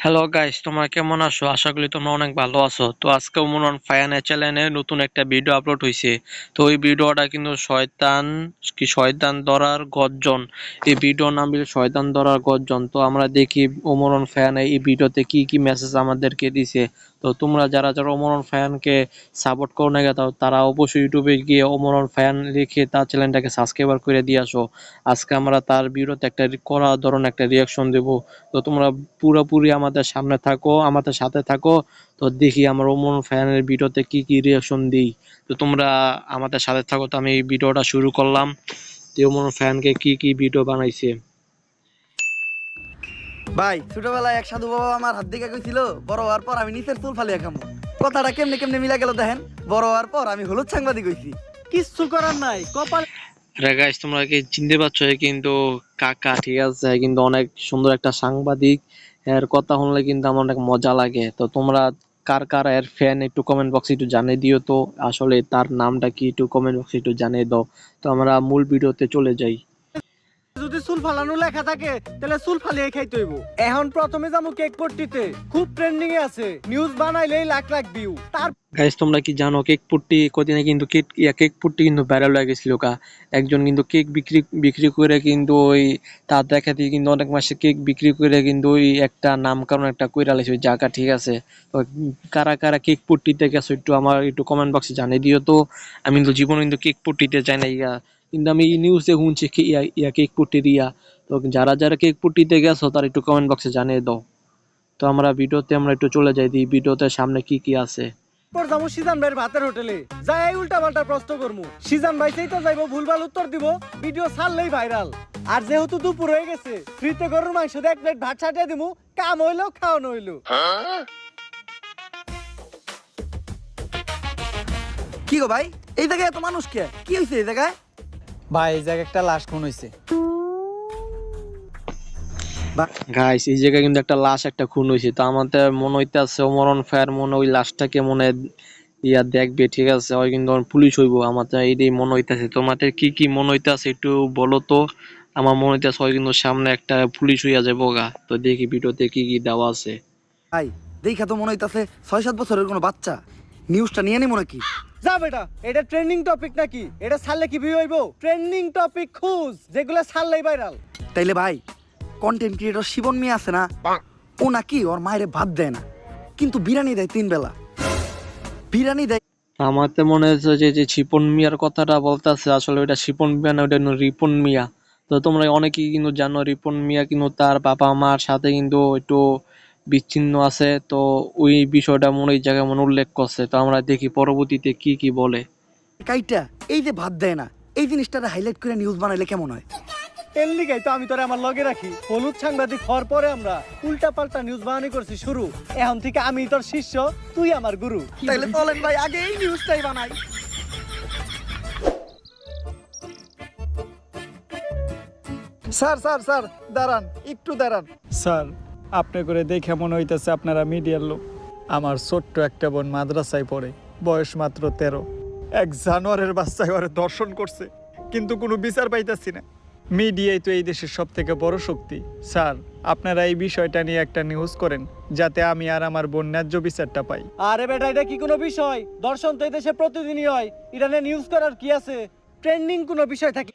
Hello guys তোমরা কেমন আছো? আশা করি তোমরা অনেক ভালো আছো। তো আজকে উমরন ফায়ানের চ্যানেলে নতুন একটা ভিডিও আপলোড হয়েছে তো ওই ভিডিওটা কিন্তু শয়তান, কি শয়তান ধরার গর্জন। এই ভিডিওর নাম হলো শয়তান ধরার গর্জন। তো আমরা দেখি ওমরন ফায়ানে এই ভিডিওতে কি কি মেসেজ আমাদেরকে দিছে। তো তোমরা যারা যারা ওমরন ফায়ানকে সাপোর্ট করো না তো তারা অবশ্যই ইউটিউবে গিয়ে ওমরন ফায়ান লিখে তার চ্যানেলটাকে সাবস্ক্রাইবার করে দিয়ে আসো। আজকে আমরা তার ভিডিওতে একটা কড়া ধরনের একটা রিয়াকশন দেব। তো তোমরা পুরোপুরি আমাদের সামনে থাকো আমাদের সাথে থাকো। তো দেখি আমার ওমন ফ্যানের ভিডিওতে কি কি রিয়াকশন দিই। তো তোমরা আমাদের সাথে থাকো তো আমি এই ভিডিওটা শুরু করলাম। তো ওমন ফ্যানকে কি কি ভিডিও বানাইছে। ভাই ছোটবেলায় এক সাধু বাবা আমার হাত দিকে কইছিল বড় হওয়ার পর আমি নিচের চুল ফালিয়া খামো। কথাটা কেমনে কেমনে মিলা গেল দেখেন বড় হওয়ার পর আমি হলুদ সাংবাদিক হইছি। কিচ্ছু করার নাই কপাল গাইস তোমরা কি চিনতে পারছ কিন্তু কাকা ঠিক আছে কিন্তু অনেক সুন্দর একটা সাংবাদিক। এর কথা শুনলে কিন্তু আমার অনেক মজা লাগে। তো তোমরা কার কার এর ফ্যান একটু কমেন্ট বক্সে একটু জানিয়ে দিও তো। আসলে তার নামটা কি একটু কমেন্ট বক্সে একটু জানিয়ে দাও। তো আমরা মূল ভিডিওতে চলে যাই। চুল ফালানো লেখা থাকে, তাহলে চুল ফালিয়ে খাইতে হইব। এখন প্রথমে যাব কেক পট্টিতে। খুব ট্রেন্ডিং এ আছে। নিউজ বানাইলেই লাখ লাখ ভিউ তার গাইস তোমরা কি জানো কেক পুট্টি কদিনে কিন্তু কেক ইয়া কেক পুট্টি কিন্তু ভাইরাল হয়ে গেছিল কা একজন কিন্তু কেক বিক্রি বিক্রি করে কিন্তু ওই তার দেখাতে কিন্তু অনেক মাসে কেক বিক্রি করে কিন্তু ওই একটা নামকরণ একটা কইরা লাইছে, ওই জায়গা ঠিক আছে। তো কারা কারা কেক পুট্টিতে গেছো একটু আমার একটু কমেন্ট বক্সে জানিয়ে দিও তো। আমি কিন্তু জীবনে কিন্তু কেক পুট্টিতে যাই না ইয়া কিন্তু আমি নিউজে শুনছি কি ইয়া ইয়া কেক পুট্টির ইয়া তো যারা যারা কেক পুট্টিতে গেছো তার একটু কমেন্ট বক্সে জানিয়ে দাও। তো আমরা ভিডিওতে আমরা একটু চলে যাই দিই। ভিডিওতে সামনে কি কি আছে? পর যাব সিজান ভাইয়ের ভাতের হোটেলে। যাই উল্টা পাল্টা প্রশ্ন করব সিজান ভাই সেই তো যাইবো ভুলভাল উত্তর দিব। ভিডিও ছাড়লেই ভাইরাল আর যেহেতু দুপুর হয়ে গেছে ফ্রিতে গরুর মাংস দিয়ে এক প্লেট ভাত ছাটিয়ে দিমু। কাম হইল খাওয়ানো হইল। কি গো ভাই? এই জায়গায় এত মানুষ কে? কি হয়েছে এই জায়গায়? ভাই এই জায়গায় একটা লাশ খুন হয়েছে গাইস এই জায়গায় কিন্তু একটা লাশ একটা খুন হয়েছে তো আমাদের মনে হইতেছে মরণ ফায়ার মনে ওই লাশটাকে মনে ইয়া দেখবে ঠিক আছে? ওই কিন্তু পুলিশ হইব আমাদের এইটাই মনে হইতেছে। তোমাদের কি কি মনে হইতেছে একটু বলো তো? আমার মনে হইতেছে ওই কিন্তু সামনে একটা পুলিশ হইয়া যাব গা। তো দেখি ভিডিওতে কি কি দেওয়া আছে। ভাই দেখা তো মনে হইতাছে ছয় সাত বছরের কোনো বাচ্চা। নিউজটা নিয়ে নিব নাকি? যা বেটা এটা ট্রেন্ডিং টপিক নাকি? এটা ছাড়লে কি ভিউ হইব? ট্রেন্ডিং টপিক খুঁজ যেগুলো ছাড়লেই ভাইরাল তাইলে ভাই কন্টেন্ট ক্রিয়েটর শিবন মিয়া আছে না? ও নাকি ওর মায়ের ভাত দেয় না। কিন্তু বিরিয়ানি দেয় তিন বেলা। বিরিয়ানি দেয় আমার তো মনে হচ্ছে যে যে শিপন মিয়ার কথাটা বলতেছে আসলে ওইটা শিপন মিয়া না ওইটা রিপন মিয়া। তো তোমরা অনেকেই কিন্তু জানো রিপন মিয়া কিন্তু তার বাবা মার সাথে কিন্তু একটু বিচ্ছিন্ন আছে তো ওই বিষয়টা মনে ওই জায়গায় মনে উল্লেখ করছে। তো আমরা দেখি পরবর্তীতে কি কি বলে। কাইটা এই যে ভাত দেয় না এই জিনিসটা হাইলাইট করে নিউজ বানাইলে কেমন হয়? এর লিগাই তো আমি তোরে আমার লগে রাখি। হলুদ সাংবাদিক হওয়ার পরে আমরা উল্টা পাল্টা নিউজ বানানি করছি শুরু। এখন থেকে আমি তোর শিষ্য তুই আমার গুরু। চলেন ভাই আগে এই নিউজটাই বানাই। স্যার স্যার স্যার দাঁড়ান একটু দাঁড়ান। স্যার আপনি করে দেখে মনে হইতেছে আপনারা মিডিয়ার লোক। আমার ছোট্ট একটা বোন মাদ্রাসায় পড়ে বয়স মাত্র তেরো। এক জানোয়ারের বাচ্চায় ওরে দর্শন করছে কিন্তু কোনো বিচার পাইতাছি না। মিডিয়াই তো এই দেশের সব থেকে বড় শক্তি। স্যার আপনারা এই বিষয়টা নিয়ে একটা নিউজ করেন যাতে আমি আর আমার বোন ন্যায্য বিচারটা পাই। আরে বেটা এটা কি কোনো বিষয়? দর্শন তো এই দেশে প্রতিদিনই হয়। ইরানে নিউজ করার কি আছে? ট্রেন্ডিং কোনো বিষয় থাকে?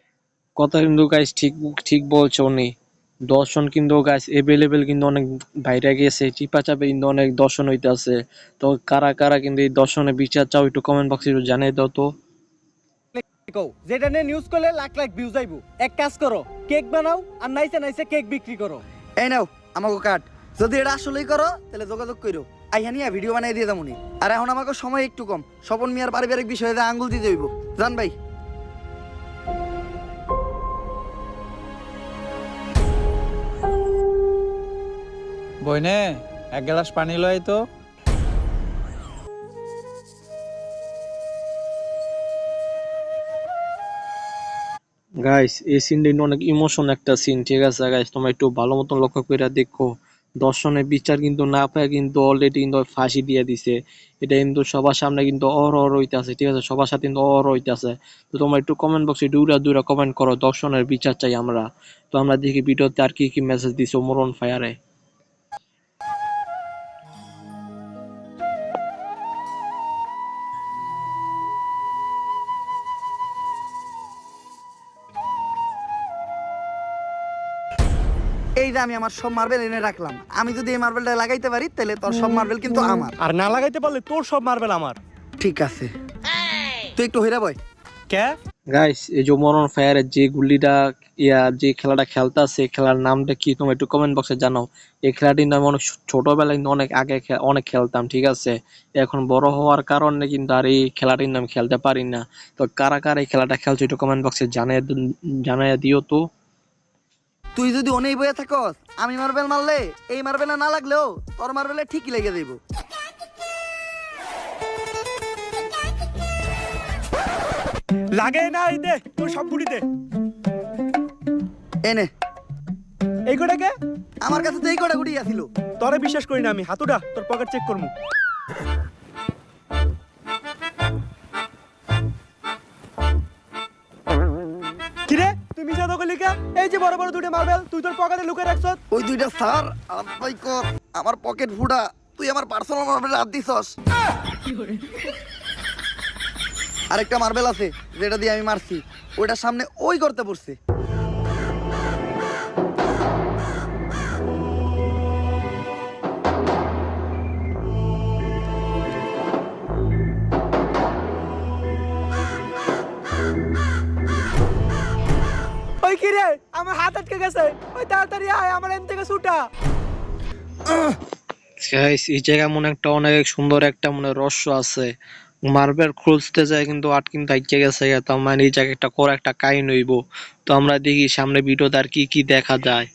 কথা কিন্তু গাইস ঠিক ঠিক বলছো উনি। দর্শন কিন্তু গাইস এভেলেবেল কিন্তু অনেক বাইরে গেছে চিপা চাপে কিন্তু অনেক দর্শন হইতেছে। তো কারা কারা কিন্তু এই দর্শনের বিচার চাও একটু কমেন্ট বক্সে একটু জানিয়ে দাও তো। কও যেটা নিয়ে নিউজ করলে লাখ লাখ ভিউজ আইবো। এক কাজ করো কেক বানাও আর নাইসে নাইসে কেক বিক্রি করো। এই নাও আমাকে কাট। যদি এটা আসলেই করো তাহলে যোগাযোগ করো আইহানিয়া ভিডিও বানাই দিয়ে যাবনি আর এখন আমাকে সময় একটু কম। স্বপন মিয়ার পারিবারিক বিষয়ে যা আঙ্গুল দিতে হইব। জান ভাই। বইনে, এক গ্লাস পানি লয় তো। গাইস এই সিনটা অনেক ইমোশন একটা সিন ঠিক আছে? গাইস তোমরা একটু ভালো মতন লক্ষ্য করে দেখো। দর্শনের বিচার কিন্তু না পায়, কিন্তু অলরেডি কিন্তু ফাঁসি দিয়ে দিছে। এটা কিন্তু সবার সামনে কিন্তু অর অর হইতাছে ঠিক আছে? সবার সাথে কিন্তু অর হইতাছে তো তোমরা একটু কমেন্ট বক্সে দূরা দূরা কমেন্ট করো দর্শনের বিচার চাই আমরা। তো আমরা দেখি ভিডিওতে আর কি কি মেসেজ দিছে মরণ ফায়ারে যে আমি আমার সব মার্বেল এনে রাখলাম। আমি যদি এই মার্বেলটা লাগাইতে পারি তাহলে তোর সব মার্বেল কিন্তু আমার। আর না লাগাইতে পারলে তোর সব মার্বেল আমার। ঠিক আছে। তুই একটু হইরা বয়। কে? গাইস এই যে ফায়ারের যে গুলিটা ইয়া যে খেলাটা খেলতে খেলার নামটা কি তোমরা একটু কমেন্ট বক্সে জানাও। এই খেলাটির নাম অনেক ছোটবেলায় কিন্তু অনেক আগে অনেক খেলতাম ঠিক আছে? এখন বড় হওয়ার কারণে কিন্তু আর এই খেলাটির নাম খেলতে পারি না। তো কারা কারা এই খেলাটা খেলছো একটু কমেন্ট বক্সে জানিয়ে দিন- জানিয়ে দিও তো। তুই যদি অনেক বয়ে থাকস আমি মার্বেল মারলে এই মার্বেলে না লাগলেও তোর মার্বেলে ঠিকই লেগে দেব। লাগে না এই দে তোর সব গুড়ি দে এনে এই কটা কে? আমার কাছে তো এই কটা গুটি আছিল। তোরে বিশ্বাস করি না আমি হাতুটা তোর পকেট চেক করমু। এই যে বড় বড় দুটো মার্বেল, তুই তোর পকেটে লুকিয়ে রাখছ। ওই দুইটা স্যার, আব্বাই কর, আমার পকেট ফুটা তুই আমার পার্সোনাল মার্বেল হাত দিছস। আরেকটা মার্বেল আছে, যেটা দিয়ে আমি মারছি, ওইটার সামনে ওই করতে পড়ছে। কিরে আমার হাত আটকে গেছে। ওই তাড়াতাড়ি আয় আমার এন থেকে ছুটা। গাইস এই জায়গা মনে একটা অনেক সুন্দর একটা মনে রহস্য আছে। মার্বেল খুঁজতে যায় কিন্তু আট কিন্তু আটকে গেছে। তার মানে এই জায়গায় একটা করে একটা কাহিনী হইব। তো আমরা দেখি সামনে ভিডিওতে আর কি কি দেখা যায়!